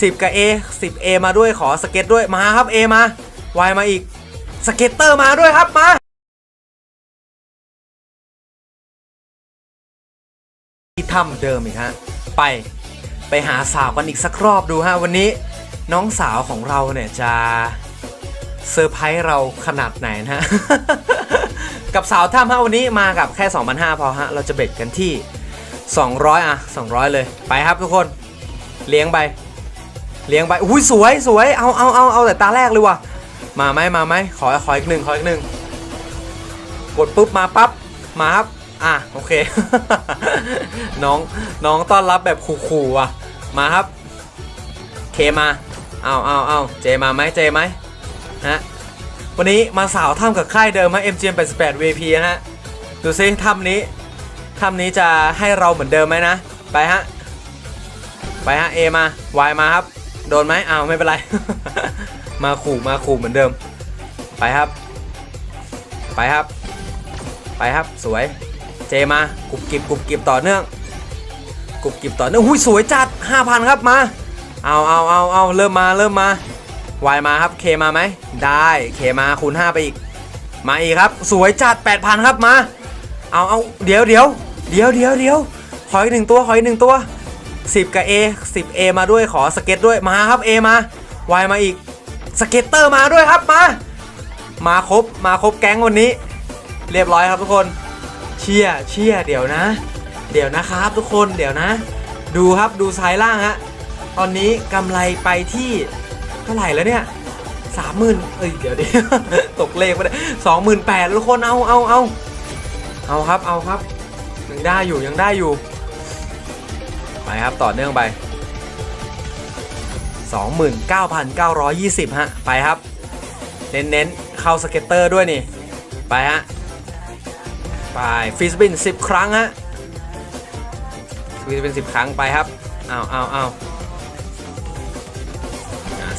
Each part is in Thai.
10 กับ A 10 A มาด้วยขอสเก็ตด้วยมาครับ A มาวมาอีกสเก็ตเตอร์มาด้วยครับมาที่ถ้ำเดิมอีกฮะไปไปหาสาวกันอีกสักรอบดูฮะวันนี้น้องสาวของเราเนี่ยจะเซอร์ไพรส์เราขนาดไหนนะฮะ กับสาวถ้ำฮะวันนี้มากับแค่ 2,500พอฮะ เราจะเบ็ดกันที่ 200 อะ 200 เลย ไปครับทุกคน เลี้ยงไป เลี้ยงไปอุ้ยสวยสวยเอาเอาเอาเอาแต่ตาแรกเลยว่ะมาไหมมาไหมขอขออีกหนึ่งขออีกหนึ่งกดปุ๊บมาปั๊บมาครับอะโอเค น้องน้องต้อนรับแบบขู่ๆว่ะ มาครับ เคมาเอาเอาเอาเจมาไหมเจไหมฮะวันนี้มาสาวถ้ำกับค่ายเดิมฮะ MGM 88 VP ฮะดูซิถ้ำนี้ถ้ำนี้จะให้เราเหมือนเดิมไหมนะ ไปฮะ ไปฮะ A มา Y มาครับ โดนไหมอ้าวไม่เป็นไร มาขู่มาขู่เหมือนเดิม ไปครับ ไปครับ ไปครับสวย เจมากรุบกิบกรุบกิบต่อเนื่องกรุบกิบต่อเนื่องหุ้ยสวยจัด5,000ครับมาเอาเอาเอาเอาเริ่มมาเริ่มมา Y มาครับ K มาไหมได้ K มาคูณ5ไปอีก มาอีกครับ สวยจัด8,000ครับมา เอาเอาเดี๋ยวเดี๋ยวเดี๋ยวเดี๋ยวเดี๋ยวขออีกหนึ่งตัวขออีกหนึ่งตัว 10 กับ A 10 A มาด้วยขอสเก็ตด้วยมาครับ A มา Y มาอีกสเก็ตเตอร์มาด้วยครับมา มาครบมาครบแก๊งวันนี้ เรียบร้อยครับทุกคน เชียร์เชียร์เดี๋ยวนะ เดี๋ยวนะครับทุกคนเดี๋ยวนะ ดูครับดูซ้ายล่างฮะตอนนี้กำไรไปที่เท่าไหร่แล้วเนี่ยสามหมื่นเอ้ยเดี๋ยวดิตกเลขไปเลยสองหมื่นแปดทุกคนเอาเอาเอาเอาครับเอาครับยังได้อยู่ยังได้อยู่ ไปครับต่อเนื่องไป 29,920 ฮะ ไปครับ เน้นๆ เข้าสเก็ตเตอร์ด้วยนี่ ไปฮะ ไปฟิสบิน 10 ครั้งฮะฟิสบิน 10 ครั้งไปครับเอาเอาเอา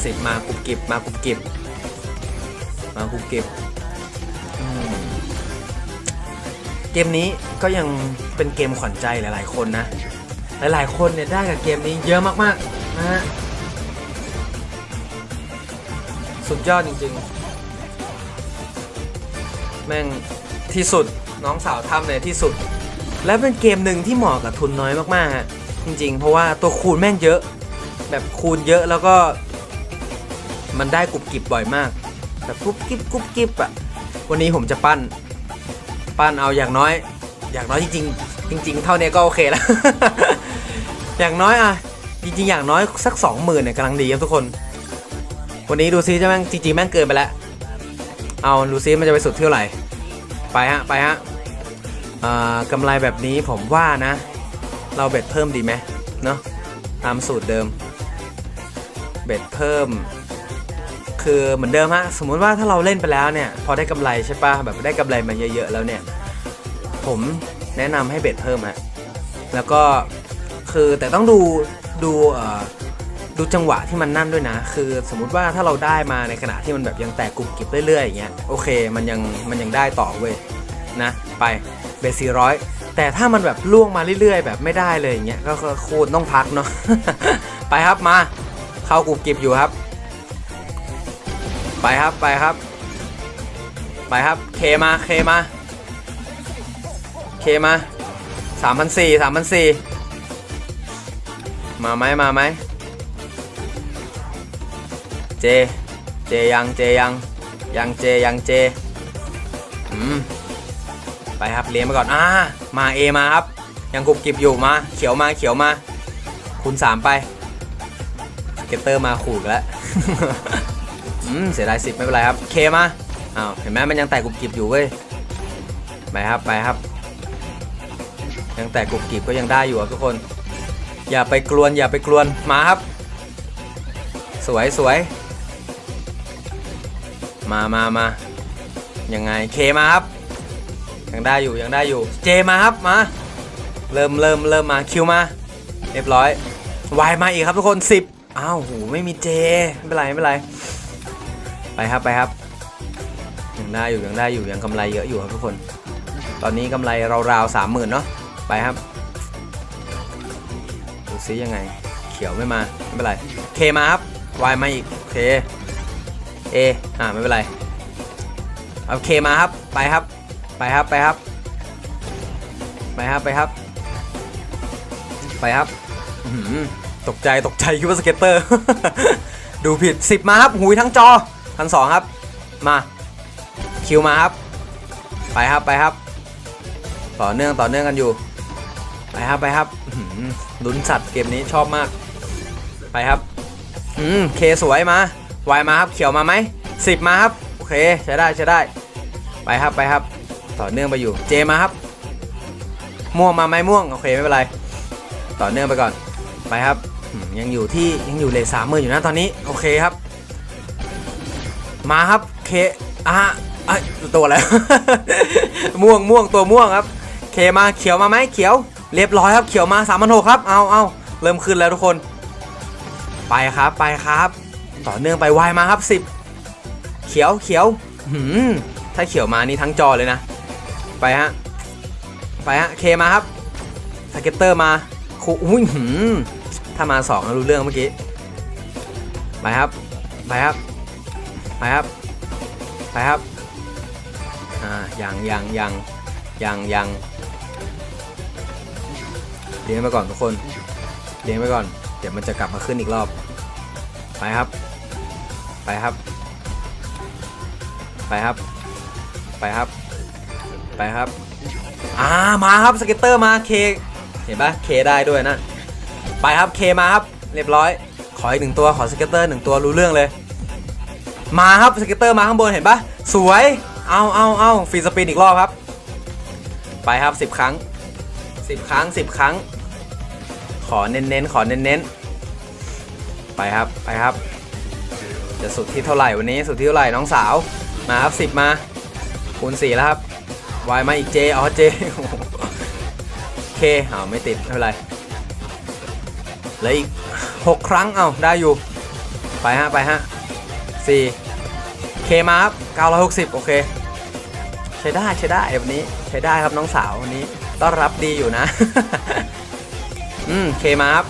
สิบมากุบกิบมากุบกิบมากุบกิบเกมนี้ก็ยังเป็นเกมขวัญใจหลาย ๆ คนนะ หลายๆ คนเนี่ยได้กับเกมนี้เยอะมากๆนะฮะสุดยอดจริงๆ แม่งที่สุดน้องสาวทำเนี่ยที่สุด และเป็นเกมหนึ่งที่เหมาะกับทุนน้อยมากๆฮะจริง ๆ เพราะว่าตัวคูณแม่งเยอะ แบบคูณเยอะแล้วก็ มันได้กรุบกริบบ่อยมากแบบกรุบกริบกรุบกริบอะวันนี้ผมจะปั้น ปั้นเอาอย่างน้อย อย่างน้อยจริงๆ จริง ๆ เท่านี้ก็โอเคแล้ว อย่างน้อยอะ จริง ๆ อย่างน้อยสักสองหมื่นเนี่ยกำลังดีครับทุกคน วันนี้ดูซิจะแม่งจริงๆแม่งเกินไปแล้ว เอาดูซิมันจะไปสุดเท่าไหร่ ไปฮะ ไปฮะอ่ากำไรแบบนี้ผมว่านะ เราเบ็ดเพิ่มดีไหมเนาะตามสูตรเดิม เบ็ดเพิ่ม คือเหมือนเดิมฮะ สมมุติว่าถ้าเราเล่นไปแล้วเนี่ย พอได้กำไรใช่ปะแบบได้กำไรมาเยอะๆแล้วเนี่ย ผม แนะนำให้เบ็ดเพิ่มฮะแล้วก็คือแต่ต้องดูดูเอ่อดูจังหวะที่มันนั่นด้วยนะ คือสมมุติว่าถ้าเราได้มาในขณะที่มันแบบยังแตกกรุบกริบเรื่อยๆอย่างเงี้ยโอเคมันยังมันยังได้ต่อเว้ยนะไปเบสสี่ร้อยแต่ถ้ามันแบบล่วงมาเรื่อยๆ แบบไม่ได้เลยอย่างเงี้ยก็โคตรต้องพักเนาะไปครับมา เข้ากรุบกริบอยู่ครับ ไปครับไปครับ ไปครับเคมาเคมา มาสามพันสี่สามพันสี่มาไหมมาไหมเจ เจยังเจยังยังเจยังเจอืมไปครับเลี้ยงไปก่อนอ่ามาเอมาครับ ยังกรุบกริบอยู่มาเขียวมาเขียวมาคูณสามไปเกตเตอร์มาขู่แล้วอืมเสียดายสิบไม่เป็นไรครับเคมาอ้าวเห็นไหมมันยังแตกกรุบกริบอยู่เว้ยไปครับไปครับ ยังแตกกรุบกริบก็ยังได้อยู่ครับทุกคน อย่าไปกลวนอย่าไปกลวนมาครับ สวยสวยมามามายังไงเคมาครับ ยังได้อยู่ยังได้อยู่เจมาครับมา เริ่มเริ่มเริ่มมาคิวมาเรียบร้อยวายมาอีกครับทุกคน 10อ้าวโหไม่มีเจไม่เป็นไรไม่เป็นไรไปครับไปครับยังได้อยู่ยังได้อยู่ยังกำไรเยอะอยู่ครับทุกคน ตอนนี้กำไรราวๆสามหมื่นเนาะ ไปครับดูซิยังไง เขียวไม่มาไม่เป็นไรเคมาครับวายมาอีกโอเคเออ่าไม่เป็นไรเอาเคมาครับไปครับ ไปครับไปครับ ไปครับไปครับ ไปครับตกใจตกใจคิดว่าสเก็ตเตอร์ ดูผิด 10 มาครับหุยทั้งจอพันสองครับ มาคิวมาครับ ไปครับไปครับ ต่อเนื่องต่อเนื่องกันอยู่ ไปครับไปครับลุ้นสัตว์เกมนี้ชอบมาก ไปครับ อืมเคสวยมาวายมาครับเขียวมาไหมสิบมาครับโอเคใช้ได้ใช้ได้ ไปครับไปครับ ต่อเนื่องไปอยู่เจมาครับ ม่วงมาไหมม่วงโอเคไม่เป็นไร ต่อเนื่องไปก่อน ไปครับยังอยู่ที่ยังอยู่เลทสามหมื่นอยู่นะตอนนี้โอเคครับ มาครับเคอะอะตัวอะไรม่วงม่วงตัวม่วงครับ เคมาเขียวมาไหมเขียว เรียบร้อยครับเขียวมา3ามพันหกครับเอาเอาเริ่มขึ้นแล้วทุกคน ไปครับไปครับ ต่อเนื่องไปวายมาครับ 10 เขียวเขียวหืมถ้าเขียวมานี่ทั้งจอเลยนะ ไปฮะไปฮะเคมาครับสเก็ตเตอร์มาคูอุ้ยหืมถ้ามา2แล้วรู้เรื่องเมื่อกี้ไปครับไปครับไปครับไปครับอ่ายังยังยังยังยัง ลี้ยงไปก่อนทุกคน เลี้ยงไปก่อน เดี๋ยวมันจะกลับมาขึ้นอีกรอบ ไปครับ ไปครับ ไปครับ ไปครับ ไปครับ อ่า มาครับสเก็ตเตอร์มาเค เห็นปะเคได้ด้วยนะ ไปครับเคมาครับ เรียบร้อย ขออีกหนึ่งตัว ขอสเก็ตเตอร์หนึ่งตัวรู้เรื่องเลย มาครับสเก็ตเตอร์มาข้างบนเห็นปะสวย เอาเอาเอาฟรีสปินอีกรอบครับ ไปครับ 10 ครั้ง 10 ครั้ง 10 ครั้ง ขอเน้นๆ ขอเน้นๆ ไปครับ ไปครับ จะสุดที่เท่าไหร่วันนี้ สุดที่เท่าไหร่น้องสาว มาครับ10มา คูณ4แล้วครับ วายมาอีกเจอ๋อเจเคอ้าวไม่ติดไม่เป็นไรเหลืออีก6ครั้ง เอ้าได้อยู่ ไปฮะ ไปฮะ4เคมาครับ960โอเค ใช้ได้ใช้ได้วันนี้ ใช้ได้ครับน้องสาววันนี้ ต้อนรับดีอยู่นะ อืมเคมาครับ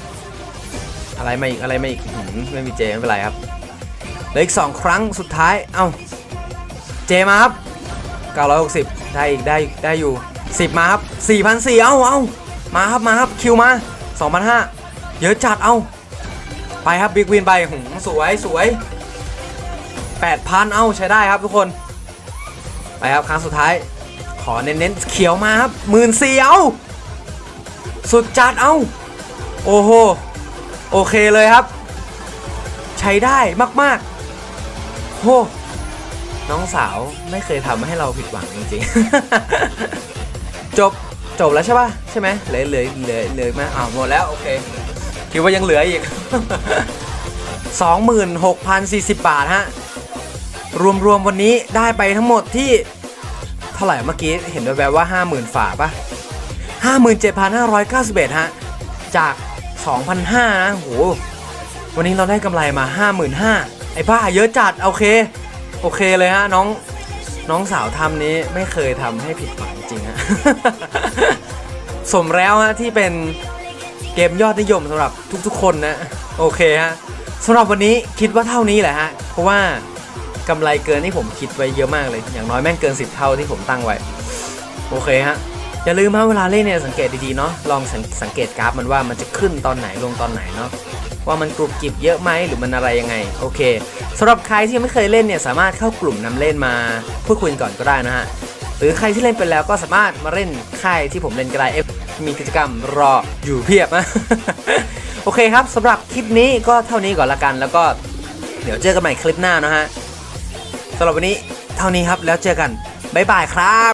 อะไรมาอีกอะไรมาอีกหืมไม่มีเจไม่เป็นไรครับเหลืออีก2ครั้งสุดท้าย เอ้า เจมาครับ 960 ได้อีกได้ได้อยู่ 10 มาครับ4,400เอ้าเอ้ามาครับมาครับคิวมา2,500เยอะจัดเอ้า ไปครับบิ๊กวินไปหืมสวยสวย8,000 เอ้าใช้ได้ครับทุกคน ไปครับครั้งสุดท้าย ขอเน้นๆเขียวมาครับหมื่นสี่เอ้าสุดจัดเอ้า โอ้โห โอเคเลยครับ ใช้ได้มากๆโหน้องสาวไม่เคยทำให้เราผิดหวังจริงๆ จบจบแล้วใช่ป่ะ ใช่ไหมเหลือเหลือเหลือเหลือไหมอ้าวหมดแล้ว โอเค คิดว่ายังเหลืออีก 26,040 บาทฮะ รวมๆว,วันนี้ได้ไปทั้งหมดที่เท่าไหร่เมื่อกี้ เห็นแวบๆว่า 50,000 ฝาป่ะ 57,591 ฮะ จาก 2,500นะโหวันนี้เราได้กำไรมา 55,000ไอ้บ้าเยอะจัดโอเค โอเคเลยฮะน้องน้องสาวทำนี้ไม่เคยทำให้ผิดหวังจริงฮะสมแล้วฮะที่เป็นเกมยอดนิยมสำหรับทุกๆคนนะ โอเคฮะสำหรับวันนี้คิดว่าเท่านี้แหละฮะ เพราะว่ากำไรเกินที่ผมคิดไว้เยอะมากเลย อย่างน้อยแม่งเกิน 10 เท่าที่ผมตั้งไว้ โอเคฮะ อย่าลืมฮะเวลาเล่นเนี่ยสังเกตดีๆเนาะลองสังสังเกตกราฟมันว่ามันจะขึ้นตอนไหนลงตอนไหนเนาะว่ามันกรุบกริบเยอะไหมหรือมันอะไรยังไงโอเคสำหรับใครที่ยังไม่เคยเล่นเนี่ยสามารถเข้ากลุ่มนำเล่นมาพูดคุยกันก่อนก็ได้นะฮะหรือใครที่เล่นไปแล้วก็สามารถมาเล่นค่ายที่ผมเล่นก็ได้เอฟมีกิจกรรมรออยู่เพียบนะโอเคครับสำหรับคลิปนี้ก็เท่านี้ก่อนละกัน แล้วก็เดี๋ยวเจอกันใหม่คลิปหน้านะฮะสำหรับวันนี้เท่านี้ครับแล้วเจอกันบ๊ายบายครับ